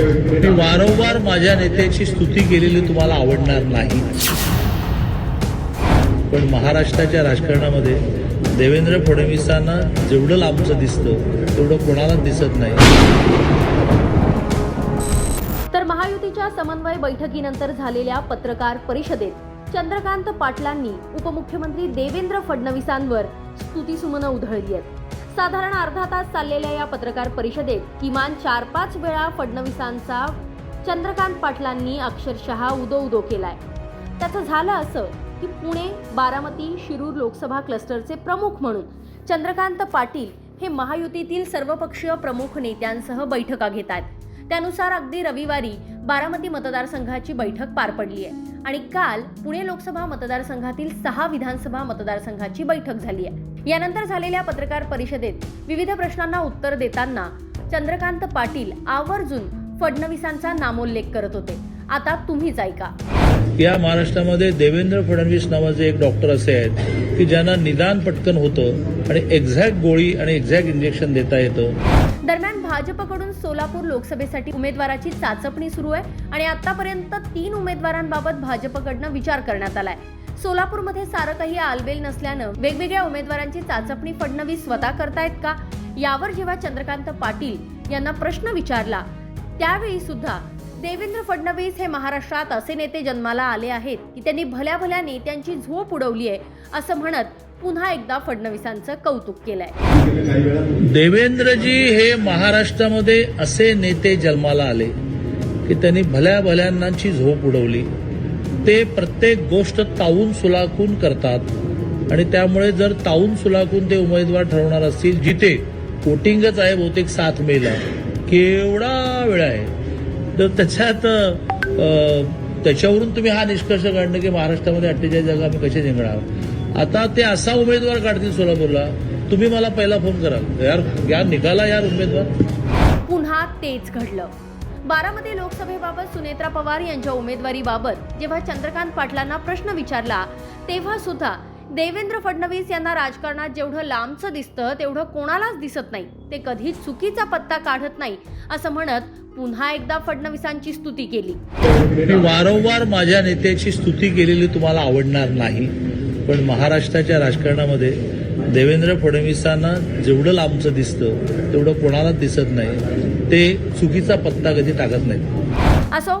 मी वारंवार माझ्या नेत्याची स्तुती केलेली तुम्हाला आवडणार नाही. पण महाराष्ट्राच्या राजकारणामध्ये देवेंद्र फडणवीसांना जेवढं लांबचं दिसतं तेवढं कोणालाच दिसत नाही. तर महायुतीच्या समन्वय बैठकीनंतर झालेल्या पत्रकार परिषदेत चंद्रकांत पाटलांनी उपमुख्यमंत्री देवेंद्र फडणवीसांवर स्तुतीसुमनं उधळली आहेत. साधारण अर्धा तास चाललेल्या या पत्रकार परिषदेत किमान चार पाच वेळा फडणवीसांचा चंद्रकांत पाटलांनी अक्षरशः उदो उदो केलाय. त्याचं झालं असं की पुणे बारामती शिरूर लोकसभा क्लस्टरचे प्रमुख म्हणून चंद्रकांत पाटील हे महायुतीतील सर्वपक्षीय प्रमुख नेत्यांसह बैठका घेत आहेत त्यानुसार अगदी रविवारी बारामती मतदारसंघाची बैठक पार पडली आहे. आणि काल पुणे लोकसभा मतदारसंघातील सहा विधानसभा मतदारसंघाची बैठक झाली आहे. यानंतर झालेल्या पत्रकार परिषदेत विविध प्रश्नांना उत्तर देताना चंद्रकांत पाटील आवर्जून फडणवीसांचा नामोल्लेख करत होते. आता तुम्हीच ऐका. या महाराष्ट्रामध्ये देवेंद्र फडणवीस नावाचे एक डॉक्टर असे आहेत की ज्यांना निदान पटकन होतं आणि एक्झॅक्ट गोळी आणि एक्झॅक्ट इंजेक्शन देता येतं. दरम्यान भाजपकडून सोलापूर लोकसभेसाठी उमेदवाराची चाचपणी सुरू आहे आणि आतापर्यंत तीन उमेदवारांबाबत भाजपकडनं विचार करण्यात आलाय. सोलापूरमध्ये सारं काही आलबेल नसल्यानं वेगवेगळ्या उमेदवारांची चाचपणी फडणवीस स्वतः करतायत का? यावर जेव्हा चंद्रकांत पाटील यांना प्रश्न विचारला त्यावेळी सुद्धा देवेंद्र फडणवीस हे महाराष्ट्रात असे नेते जन्माला आले आहेत की त्यांनी भल्या भल्या नेत्यांची झोप उडवली आहे असं म्हणत पुन्हा एकदा फडणवीसांचं कौतुक केलंय. देवेंद्रजी हे महाराष्ट्रामध्ये असे नेते जन्माला आले की त्यांनी भल्या भल्यांची झोप उडवली. ते प्रत्येक गोष्ट तावून सुलाखून करतात आणि त्यामुळे जर तावून सुलाखून ते उमेदवार ठरवणार असतील जिथे वोटिंगच आहे बहुतेक सात मेला केवढा वेळ आहे? तर त्याच्यात त्याच्यावरून तुम्ही हा निष्कर्ष काढणं की महाराष्ट्रामध्ये अठ्ठेचाळीस जागा आम्ही कसे जिंकणार? आता ते असा उमेदवार काढतील सोलापूरला तुम्ही मला पहिला फोन कराल. यार यार निघाला यार उमेदवार. पुन्हा तेच घडलं. बारामती लोकसभेबाबत सुनेत्रा पवार यांच्या उमेदवारीबाबत जेव्हा चंद्रकांत पाटलांना प्रश्न विचारला तेव्हा सुद्धा देवेंद्र फडणवीस यांना राजकारणात जेवढं लांबचं दिसतं तेवढं कोणालाच दिसत नाही. ते कधीच चुकीचा पत्ता काढत नाही असं म्हणत पुन्हा एकदा फडणवीसांची स्तुती केली. मी वारंवार माझ्या नेत्याची स्तुती केलेली तुम्हाला आवडणार नाही पण महाराष्ट्राच्या राजकारणामध्ये देवेंद्र फडणवीसांना जेवढं लांबचं दिसतं तेवढं कोणालाच दिसत नाही. ते चुकीचा पत्ता कधी टाकत नाहीत. असो